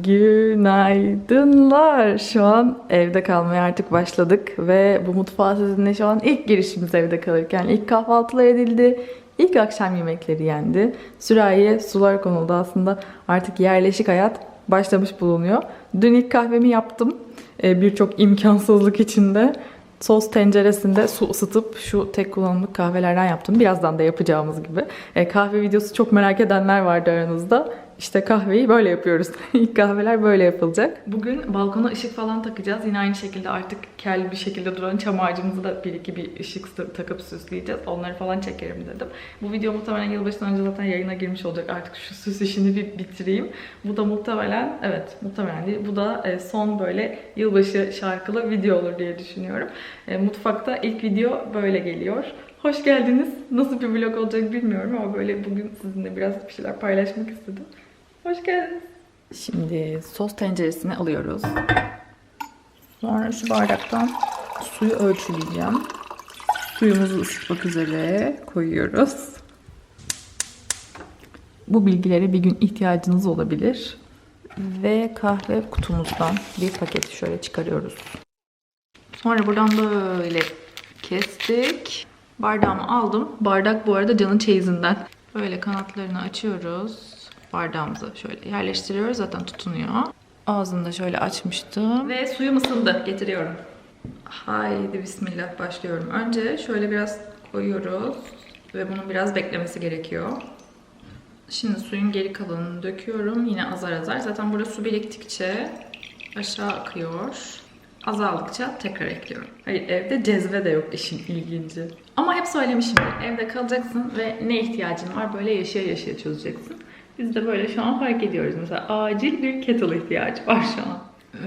Günaydınlar. Şu an evde kalmaya artık başladık ve bu mutfağa sizinle şu an ilk girişimiz evde kalırken ilk kahvaltılar edildi. ilk akşam yemekleri yendi. Sürahiye sular konuldu aslında. Artık yerleşik hayat başlamış bulunuyor. Dün ilk kahvemi yaptım. Ee, Birçok imkansızlık içinde. Sos tenceresinde su ısıtıp şu tek kullanımlık kahvelerden yaptım. Birazdan da yapacağımız gibi. E, kahve videosu çok merak edenler vardı aranızda. İşte kahveyi böyle yapıyoruz. İlk kahveler böyle yapılacak. Bugün balkona ışık falan takacağız. Yine aynı şekilde artık kel bir şekilde duran çam ağacımızı da bir iki bir ışık takıp süsleyeceğiz. Onları falan çekerim dedim. Bu video muhtemelen yılbaşından önce zaten yayına girmiş olacak. Artık şu süs işini bir bitireyim. Bu da muhtemelen, evet muhtemelen değil. Bu da e, son böyle yılbaşı şarkılı video olur diye düşünüyorum. E, Mutfakta ilk video böyle geliyor. Hoş geldiniz. Nasıl bir vlog olacak bilmiyorum ama böyle bugün sizinle biraz bir şeyler paylaşmak istedim. Hoş geldiniz. Şimdi sos tenceresini alıyoruz. Sonra şu bardaktan suyu ölçüleyeceğim. Suyumuzu ısıtmak üzere koyuyoruz. Bu bilgilere bir gün ihtiyacınız olabilir. Ve kahve kutumuzdan bir paketi şöyle çıkarıyoruz. Sonra buradan böyle kestik. Bardağımı aldım. Bardak bu arada canın çeyizinden. Böyle kanatlarını açıyoruz. Bardağımızı şöyle yerleştiriyoruz. Zaten tutunuyor. Ağzını da şöyle açmıştım. Ve suyum ısındı. Getiriyorum. Haydi bismillah başlıyorum. Önce şöyle biraz koyuyoruz. Ve bunun biraz beklemesi gerekiyor. Şimdi suyun geri kalanını döküyorum. Yine azar azar. Zaten burada su biriktikçe aşağı akıyor. Azaldıkça tekrar ekliyorum. Hayır evde cezve de yok işin ilginci. Ama hep söylemişimdir. Evde kalacaksın ve ne ihtiyacın var böyle yaşaya yaşaya çözeceksin. Biz de böyle şu an fark ediyoruz. Mesela acil bir kettle ihtiyacı var şu an.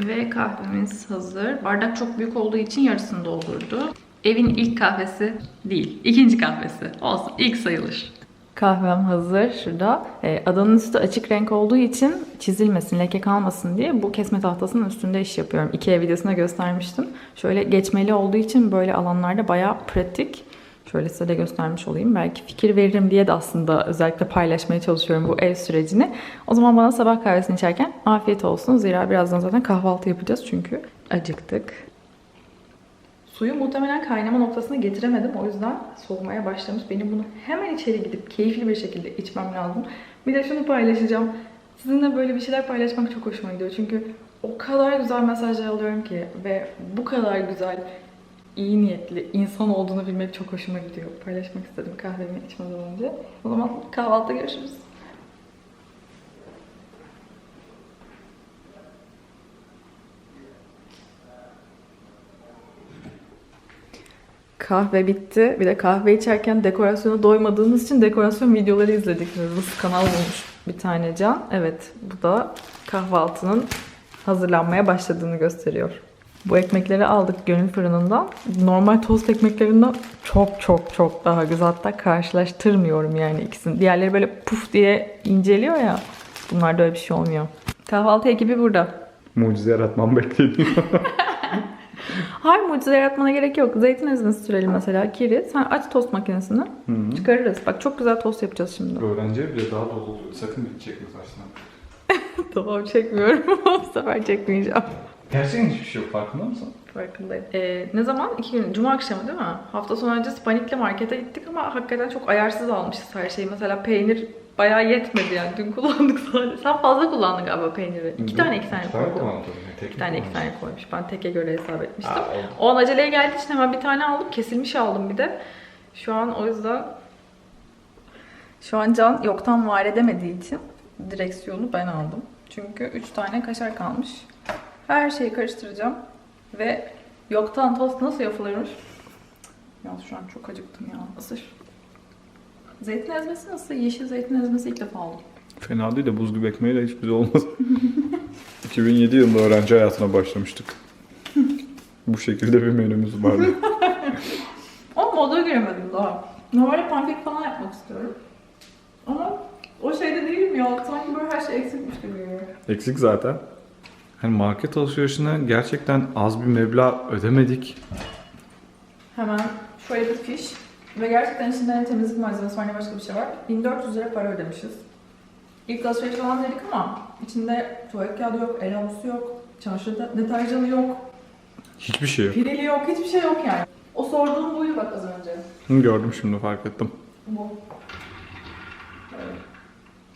Ve kahvemiz hazır. Bardak çok büyük olduğu için yarısını doldurdu. Evin ilk kahvesi değil, ikinci kahvesi. Olsun, ilk sayılır. Kahvem hazır şurada. E, adanın üstü açık renk olduğu için çizilmesin, leke kalmasın diye bu kesme tahtasının üstünde iş yapıyorum. Ikea videosunda göstermiştim. Şöyle geçmeli olduğu için böyle alanlarda bayağı pratik. Şöyle size de göstermiş olayım. Belki fikir veririm diye de aslında özellikle paylaşmaya çalışıyorum bu ev sürecini. O zaman bana sabah kahvesini içerken afiyet olsun. Zira birazdan zaten kahvaltı yapacağız çünkü acıktık. Suyu muhtemelen kaynama noktasına getiremedim. O yüzden soğumaya başlamış. Benim bunu hemen içeri gidip keyifli bir şekilde içmem lazım. Bir de şunu paylaşacağım. Sizinle böyle bir şeyler paylaşmak çok hoşuma gidiyor. Çünkü o kadar güzel mesajlar alıyorum ki ve bu kadar güzel, iyi niyetli insan olduğunu bilmek çok hoşuma gidiyor. Paylaşmak istedim kahvemi içmeden önce. O zaman kahvaltıda görüşürüz. Kahve bitti. Bir de kahve içerken dekorasyona doymadığımız için dekorasyon videoları izledik. Rus kanal bulmuş bir tane can. Evet bu da kahvaltının hazırlanmaya başladığını gösteriyor. Bu ekmekleri aldık gönül fırınından. Normal tost ekmeklerinden çok çok çok daha güzel. Hatta karşılaştırmıyorum yani ikisini. Diğerleri böyle puf diye inceliyor ya. Bunlarda öyle bir şey olmuyor. Kahvaltı ekibi burada. Mucize yaratmam bekleniyor. Hayır mucize yaratmana gerek yok. Zeytin ezmesi sürelim mesela. Kiri. Sen aç tost makinesini. Çıkarırız. Bak çok güzel tost yapacağız şimdi. Öğrenciye bile daha dolu oluyor. Sakın çekme saçına. tamam çekmiyorum. Bu sefer çekmeyeceğim. Gerçekten hiçbir şey yok farkında mısın? Farkındayım. Ee, ne zaman? İki gün. Cuma akşamı değil mi? Hafta sonu öncesi panikle markete gittik ama hakikaten çok ayarsız almışız her şeyi. Mesela peynir bayağı yetmedi yani. Dün kullandık sadece. Sen fazla kullandın galiba peyniri. İki tane iki tane İki tane koydum. kullandım. Tek İki tane iki tane koymuş. Ben teke göre hesap etmiştim. Aa, O an aceleye geldiği için hemen bir tane aldım. Kesilmiş aldım bir de. Şu an o yüzden şu an Can yoktan var edemediği için direksiyonu ben aldım. Çünkü 3 tane kaşar kalmış. Her şeyi karıştıracağım. Ve yoktan tost nasıl yapılırmış? Ya şu an çok acıktım ya. Isır. Zeytin ezmesi nasıl? Yeşil zeytin ezmesi ilk defa aldım. Fena değil de buz gibi ekmeği de hiç güzel olmaz. 2007 yılında öğrenci hayatına başlamıştık. Bu şekilde bir menümüz vardı. Ama moda giremedim daha. Normalde pankek falan yapmak istiyorum. Ama o şeyde değilim ya. Sanki böyle her şey eksikmiş gibi geliyor. Eksik zaten. Hani market alışverişine gerçekten az bir meblağ ödemedik. Hemen şöyle bir fiş. Ve gerçekten içinde ne temizlik malzemesi var ne başka bir şey var. 1400 lira para ödemişiz. İlk alışveriş falan dedik ama içinde tuvalet kağıdı yok, el havlusu yok, çamaşır de- deterjanı yok, Hiçbir şey yok. pirili yok, hiçbir şey yok yani. O sorduğum buydu bak az önce. Hı, Gördüm şimdi fark ettim. Bu. Evet.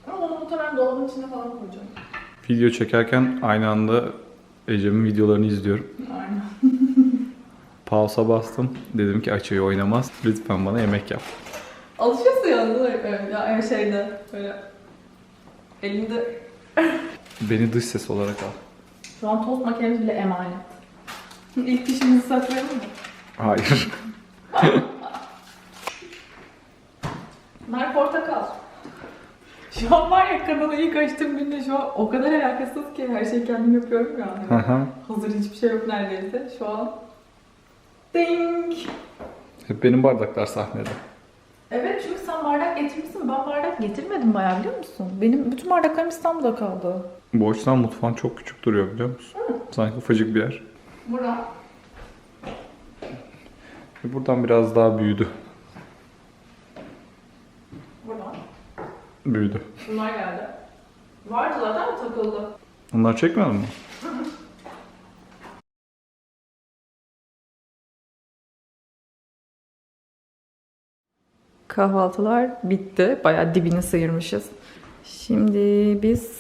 Ama onu muhtemelen dolabın içine falan koyacağım. Video çekerken aynı anda Ecem'in videolarını izliyorum. Aynen. Pausa bastım. Dedim ki açıyı oynamaz. Lütfen bana yemek yap. Alışıyorsun ya böyle ya yani şeyde böyle elinde Beni dış ses olarak al. şu an tost makinemiz bile emanet. İlk dişimizi saklayalım mı? Hayır. Nar portakal. Şu an var ya kanalı ilk açtığım günde şu an o kadar alakasız ki her şeyi kendim yapıyorum ya. Hazır hiçbir şey yok neredeyse. Şu an ding. Hep benim bardaklar sahnede. Evet çünkü sen bardak getirmişsin. Ben bardak getirmedim bayağı biliyor musun? Benim bütün bardaklarım İstanbul'da kaldı. Bu açıdan mutfağın çok küçük duruyor biliyor musun? Sanki ufacık bir yer. Burada. Ve Buradan biraz daha büyüdü. Burada. Büyüdü. Bunlar geldi. Vardı zaten mi takıldı? Onlar çekmedin mi? Kahvaltılar bitti. Bayağı dibini sıyırmışız. Şimdi biz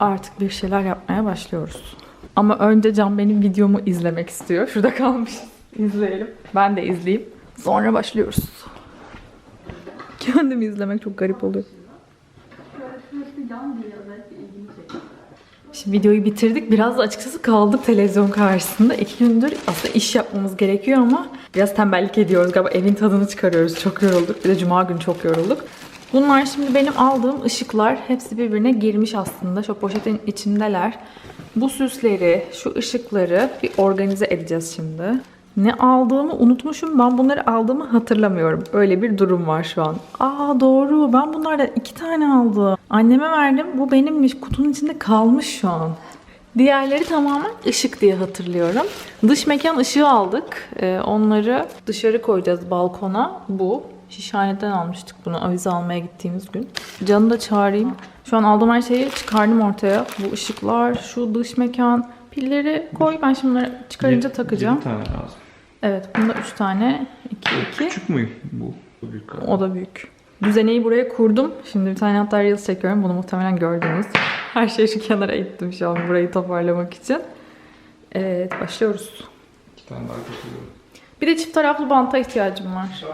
artık bir şeyler yapmaya başlıyoruz. Ama önce Can benim videomu izlemek istiyor. Şurada kalmış. İzleyelim. Ben de izleyeyim. Sonra başlıyoruz. Kendimi izlemek çok garip oluyor. Şimdi videoyu bitirdik. Biraz açıkçası kaldık televizyon karşısında. İki gündür aslında iş yapmamız gerekiyor ama biraz tembellik ediyoruz galiba. Evin tadını çıkarıyoruz. Çok yorulduk. Bir de cuma günü çok yorulduk. Bunlar şimdi benim aldığım ışıklar. Hepsi birbirine girmiş aslında. Şu poşetin içindeler. Bu süsleri, şu ışıkları bir organize edeceğiz şimdi. Ne aldığımı unutmuşum. Ben bunları aldığımı hatırlamıyorum. Öyle bir durum var şu an. Aa doğru. Ben bunlardan iki tane aldım. Anneme verdim. Bu benimmiş. Kutunun içinde kalmış şu an. Diğerleri tamamen ışık diye hatırlıyorum. Dış mekan ışığı aldık. Ee, onları dışarı koyacağız balkona. Bu. Şişhaneden almıştık bunu avize almaya gittiğimiz gün. Can'ı da çağırayım. Şu an aldığım her şeyi çıkardım ortaya. Bu ışıklar, şu dış mekan, pilleri koy. Ben şimdi bunları çıkarınca takacağım. Bir tane lazım. Evet, bunda 3 tane. 2 2. Küçük mü bu? Bu büyük. O da büyük. Düzeneyi buraya kurdum. Şimdi bir tane hatta Reels çekiyorum. Bunu muhtemelen gördünüz. Her şeyi şu kenara ittim şu an burayı toparlamak için. Evet, başlıyoruz. İki tane daha getiriyorum. Bir de çift taraflı banta ihtiyacım var.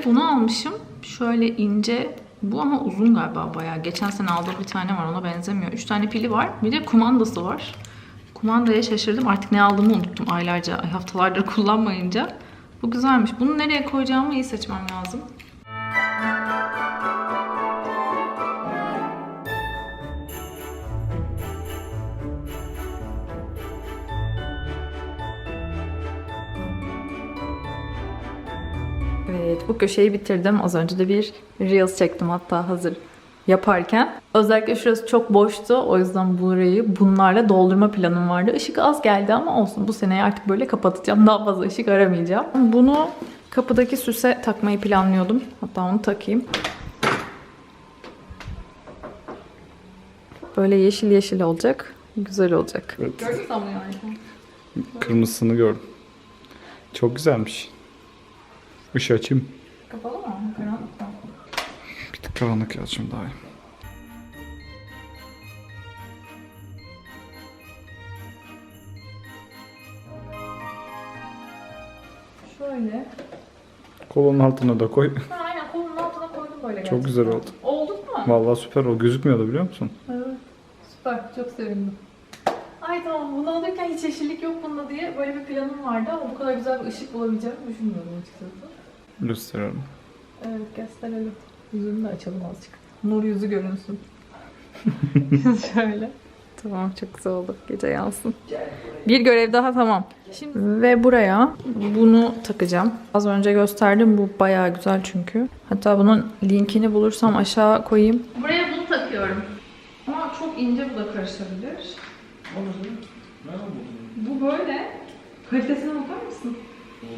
De bunu almışım. Şöyle ince. Bu ama uzun galiba bayağı. Geçen sene aldığım bir tane var ona benzemiyor. Üç tane pili var. Bir de kumandası var. Kumandaya şaşırdım. Artık ne aldığımı unuttum aylarca, ay haftalardır kullanmayınca. Bu güzelmiş. Bunu nereye koyacağımı iyi seçmem lazım. Bu köşeyi bitirdim. Az önce de bir Reels çektim hatta hazır yaparken. Özellikle şurası çok boştu. O yüzden burayı bunlarla doldurma planım vardı. Işık az geldi ama olsun. Bu seneyi artık böyle kapatacağım. Daha fazla ışık aramayacağım. Bunu kapıdaki süse takmayı planlıyordum. Hatta onu takayım. Böyle yeşil yeşil olacak. Güzel olacak. Evet. Gördün mü yani? Kırmızısını gördüm. Çok güzelmiş. Işığı açayım. Kapalı mı? Karanlık mı? Bir tık karanlık yazmışım daha iyi. Şöyle. Kolonun altına da koy. Ha, aynen kolunun altına koydum böyle Çok güzel oldu. Olduk mu? Vallahi süper o. Gözükmüyordu biliyor musun? Evet. Süper. Çok sevindim. Ay tamam bunu alırken hiç yeşillik yok bunda diye böyle bir planım vardı ama bu kadar güzel bir ışık bulabileceğimi düşünmüyordum açıkçası. Gösteriyorum. Evet gösterelim. Yüzünü de açalım azıcık. Nur yüzü görünsün. Şöyle. Tamam çok güzel oldu. Gece yansın. Bir görev daha tamam. Şimdi ve buraya bunu takacağım. Az önce gösterdim. Bu bayağı güzel çünkü. Hatta bunun linkini bulursam aşağı koyayım. Buraya bunu takıyorum. Ama çok ince bu da karışabilir. Bu böyle. Kalitesine bakar mısın?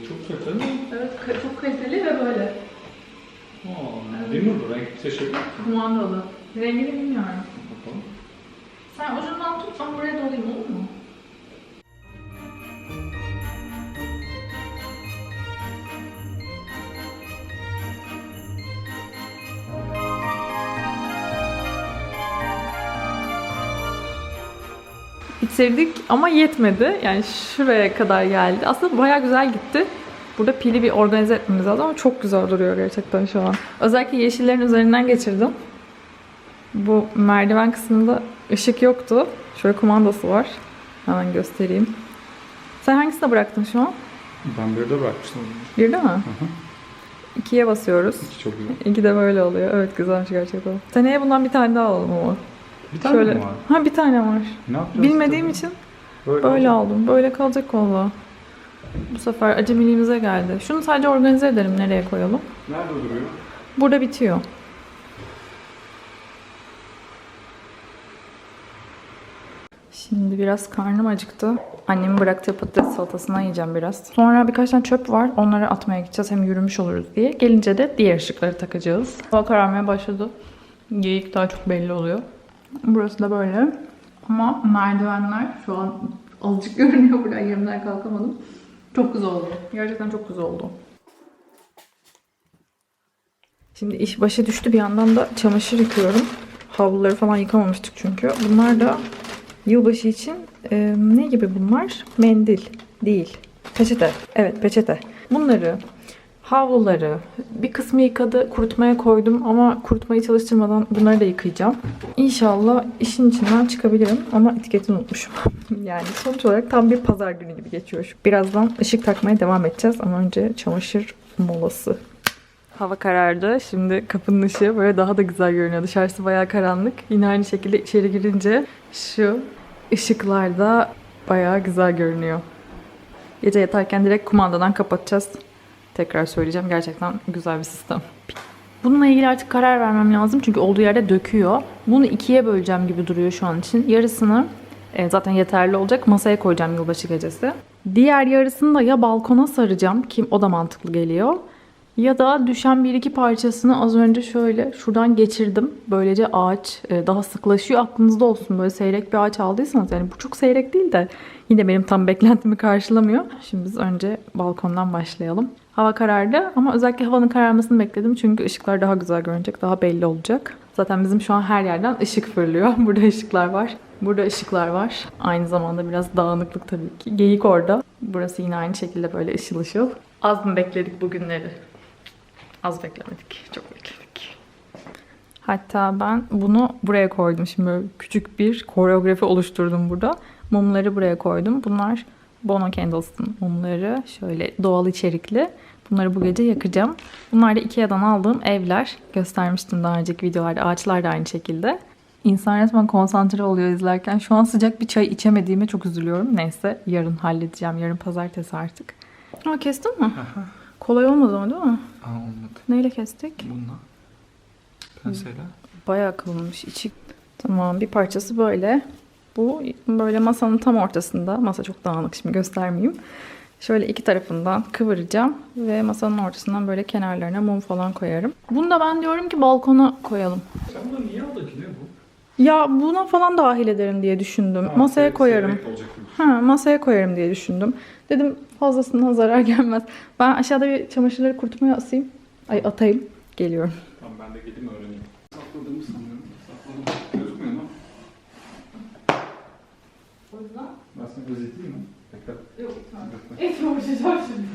Çok kötü. Evet çok kaliteli ve böyle. Aa, değil mi bu? Renk seçebilir Kumandalı. Rengini bilmiyorum. Bakalım. Sen ucundan tut ben buraya dolayayım olur mu? Bitirdik ama yetmedi. Yani şuraya kadar geldi. Aslında bayağı güzel gitti. Burada pili bir organize etmemiz lazım ama çok güzel duruyor gerçekten şu an. Özellikle yeşillerin üzerinden geçirdim. Bu merdiven kısmında ışık yoktu. Şöyle kumandası var. Hemen göstereyim. Sen hangisine bıraktın şu an? Ben bir de bırakmıştım. Bir değil mi? İkiye basıyoruz. İki çok güzel. İki de böyle oluyor. Evet güzelmiş gerçekten. Seneye bundan bir tane daha alalım ama. Bir tane Şöyle. mi var? Ha bir tane var. Ne yapacağız? Bilmediğim tabii? için Böyle, böyle aldım. Böyle kalacak valla. Bu sefer acemiliğimize geldi. Şunu sadece organize edelim. Nereye koyalım? Nerede duruyor? Burada bitiyor. Şimdi biraz karnım acıktı. Annemin bıraktığı patates salatasından yiyeceğim biraz. Sonra birkaç tane çöp var. Onları atmaya gideceğiz. Hem yürümüş oluruz diye. Gelince de diğer ışıkları takacağız. Hava kararmaya başladı. Geyik daha çok belli oluyor. Burası da böyle. Ama merdivenler şu an azıcık görünüyor. Buradan yerimden kalkamadım. Çok güzel oldu. Gerçekten çok güzel oldu. Şimdi iş başa düştü bir yandan da çamaşır yıkıyorum. Havluları falan yıkamamıştık çünkü. Bunlar da yılbaşı için e, ne gibi bunlar? Mendil değil. Peçete. Evet peçete. Bunları havluları bir kısmı yıkadı kurutmaya koydum ama kurutmayı çalıştırmadan bunları da yıkayacağım. İnşallah işin içinden çıkabilirim ama etiketini unutmuşum. yani sonuç olarak tam bir pazar günü gibi geçiyor. Birazdan ışık takmaya devam edeceğiz ama önce çamaşır molası. Hava karardı. Şimdi kapının ışığı böyle daha da güzel görünüyor. Dışarısı bayağı karanlık. Yine aynı şekilde içeri girince şu ışıklar da bayağı güzel görünüyor. Gece yatarken direkt kumandadan kapatacağız. Tekrar söyleyeceğim. Gerçekten güzel bir sistem. Bununla ilgili artık karar vermem lazım. Çünkü olduğu yerde döküyor. Bunu ikiye böleceğim gibi duruyor şu an için. Yarısını e, zaten yeterli olacak. Masaya koyacağım yılbaşı gecesi. Diğer yarısını da ya balkona saracağım ki o da mantıklı geliyor. Ya da düşen bir iki parçasını az önce şöyle şuradan geçirdim. Böylece ağaç e, daha sıklaşıyor. Aklınızda olsun böyle seyrek bir ağaç aldıysanız. Yani bu çok seyrek değil de yine benim tam beklentimi karşılamıyor. Şimdi biz önce balkondan başlayalım. Hava karardı ama özellikle havanın kararmasını bekledim. Çünkü ışıklar daha güzel görünecek, daha belli olacak. Zaten bizim şu an her yerden ışık fırlıyor. Burada ışıklar var. Burada ışıklar var. Aynı zamanda biraz dağınıklık tabii ki. Geyik orada. Burası yine aynı şekilde böyle ışıl ışıl. Az mı bekledik bu günleri? Az beklemedik. Çok bekledik. Hatta ben bunu buraya koydum. Şimdi böyle küçük bir koreografi oluşturdum burada. Mumları buraya koydum. Bunlar Bono Candles'ın mumları. Şöyle doğal içerikli. Bunları bu gece yakacağım. Bunlar da Ikea'dan aldığım evler. Göstermiştim daha önceki videolarda. Ağaçlar da aynı şekilde. İnsan resmen konsantre oluyor izlerken. Şu an sıcak bir çay içemediğime çok üzülüyorum. Neyse yarın halledeceğim. Yarın pazartesi artık. Aa kestin mi? Kolay olmadı ama değil mi? Aa olmadı. Neyle kestik? Bununla. Penseyle. Bayağı kalınmış içi. Tamam bir parçası böyle. Bu böyle masanın tam ortasında. Masa çok dağınık şimdi göstermeyeyim. Şöyle iki tarafından kıvıracağım ve masanın ortasından böyle kenarlarına mum falan koyarım. Bunu da ben diyorum ki balkona koyalım. Sen bunu niye aldın ki ne bu? Ya buna falan dahil ederim diye düşündüm. masaya koyarım. Ha, masaya koyarım diye düşündüm. Dedim fazlasından zarar gelmez. Ben aşağıda bir çamaşırları kurutmaya asayım. Ay atayım. Geliyorum. Tamam ben de geleyim öğreneyim. Sakladığımı sanıyorum. Ben sana gözeteyim mi? Bekle. Yok tamam. Et uğraşacağım şimdi.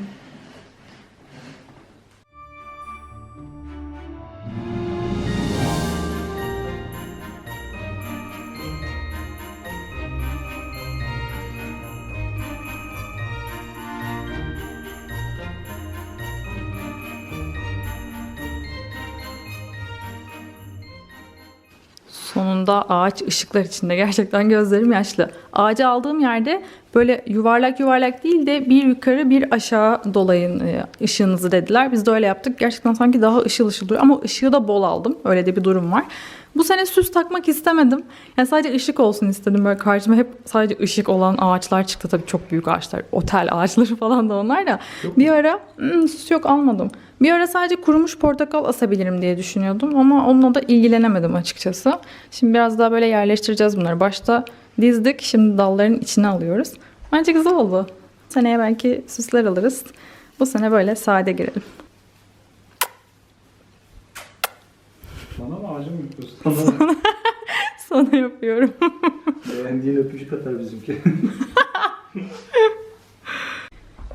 Sonunda ağaç ışıklar içinde. Gerçekten gözlerim yaşlı. Ağacı aldığım yerde böyle yuvarlak yuvarlak değil de bir yukarı bir aşağı dolayın e, ışığınızı dediler. Biz de öyle yaptık. Gerçekten sanki daha ışıl ışıl duruyor. Ama ışığı da bol aldım. Öyle de bir durum var. Bu sene süs takmak istemedim. Yani sadece ışık olsun istedim. Böyle karşıma hep sadece ışık olan ağaçlar çıktı. Tabii çok büyük ağaçlar. Otel ağaçları falan da onlar da. Bir ara "Hmm, süs yok almadım. Bir ara sadece kurumuş portakal asabilirim diye düşünüyordum. Ama onunla da ilgilenemedim açıkçası. Şimdi biraz daha böyle yerleştireceğiz bunları. Başta dizdik. Şimdi dalların içine alıyoruz. Bence güzel oldu. Seneye belki süsler alırız. Bu sene böyle sade girelim. Bana mı ağacı mı yapıyorsun? Sana yapıyorum. Beğendiğin öpücük atar bizimki.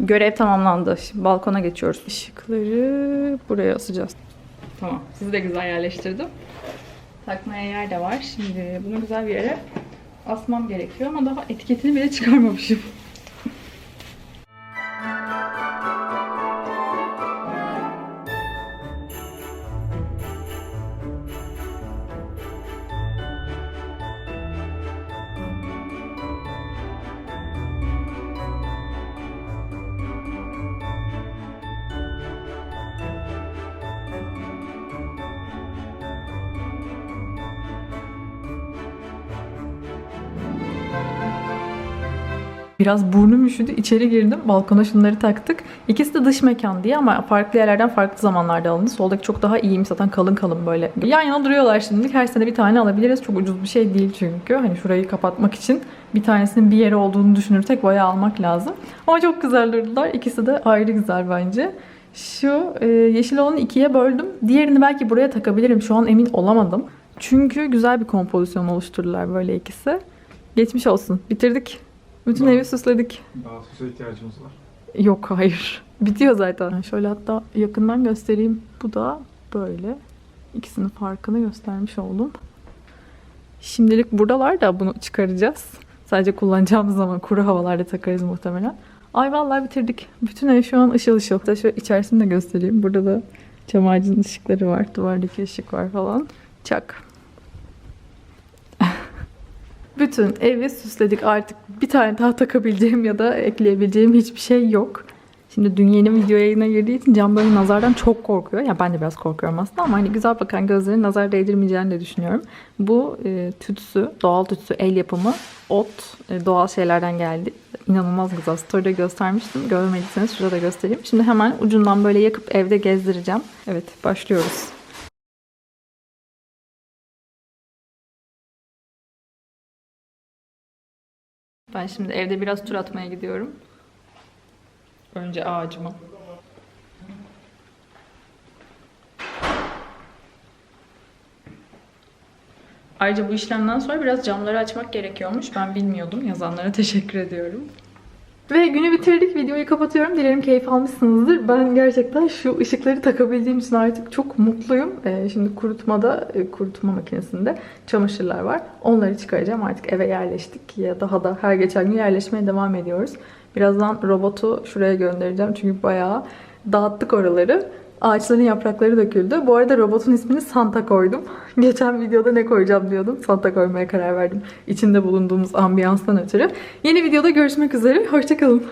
Görev tamamlandı. Şimdi balkona geçiyoruz. Işıkları buraya asacağız. Tamam. Sizi de güzel yerleştirdim. Takmaya yer de var. Şimdi bunu güzel bir yere asmam gerekiyor ama daha etiketini bile çıkarmamışım. Biraz burnum üşüdü. içeri girdim. Balkona şunları taktık. İkisi de dış mekan diye ama farklı yerlerden farklı zamanlarda alındı. Soldaki çok daha iyiymiş zaten kalın kalın böyle. Yan yana duruyorlar şimdilik. Her sene bir tane alabiliriz. Çok ucuz bir şey değil çünkü. Hani şurayı kapatmak için bir tanesinin bir yeri olduğunu düşünürsek bayağı almak lazım. Ama çok güzel durdular. İkisi de ayrı güzel bence. Şu e, yeşil olanı ikiye böldüm. Diğerini belki buraya takabilirim. Şu an emin olamadım. Çünkü güzel bir kompozisyon oluşturdular böyle ikisi. Geçmiş olsun. Bitirdik. Bütün evi süsledik. Daha süse ihtiyacımız var. Yok hayır. Bitiyor zaten. Şöyle hatta yakından göstereyim. Bu da böyle. İkisinin farkını göstermiş oldum. Şimdilik buradalar da bunu çıkaracağız. Sadece kullanacağımız zaman kuru havalarda takarız muhtemelen. Ay vallahi bitirdik. Bütün ev şu an ışıl ışıl. Hatta şöyle içerisini de göstereyim. Burada da çam ağacının ışıkları var. Duvardaki ışık var falan. Çak. Bütün evi süsledik artık bir tane daha takabileceğim ya da ekleyebileceğim hiçbir şey yok. Şimdi dün yeni video yayına girdiği için Can böyle nazardan çok korkuyor. Ya ben de biraz korkuyorum aslında ama hani güzel bakan gözlerin nazar değdirmeyeceğini de düşünüyorum. Bu e, tütsü, doğal tütsü, el yapımı, ot, e, doğal şeylerden geldi. İnanılmaz güzel. Story'de göstermiştim. Görmediyseniz şurada da göstereyim. Şimdi hemen ucundan böyle yakıp evde gezdireceğim. Evet başlıyoruz. Ben şimdi evde biraz tur atmaya gidiyorum. Önce ağacıma. Ayrıca bu işlemden sonra biraz camları açmak gerekiyormuş. Ben bilmiyordum. Yazanlara teşekkür ediyorum. Ve günü bitirdik. Videoyu kapatıyorum. Dilerim keyif almışsınızdır. Ben gerçekten şu ışıkları takabildiğim için artık çok mutluyum. Ee, şimdi kurutmada, e, kurutma makinesinde çamaşırlar var. Onları çıkaracağım. Artık eve yerleştik. Ya daha da her geçen gün yerleşmeye devam ediyoruz. Birazdan robotu şuraya göndereceğim. Çünkü bayağı dağıttık oraları. Ağaçların yaprakları döküldü. Bu arada robotun ismini Santa koydum. Geçen videoda ne koyacağım diyordum. Santa koymaya karar verdim. İçinde bulunduğumuz ambiyanstan ötürü. Yeni videoda görüşmek üzere. Hoşçakalın.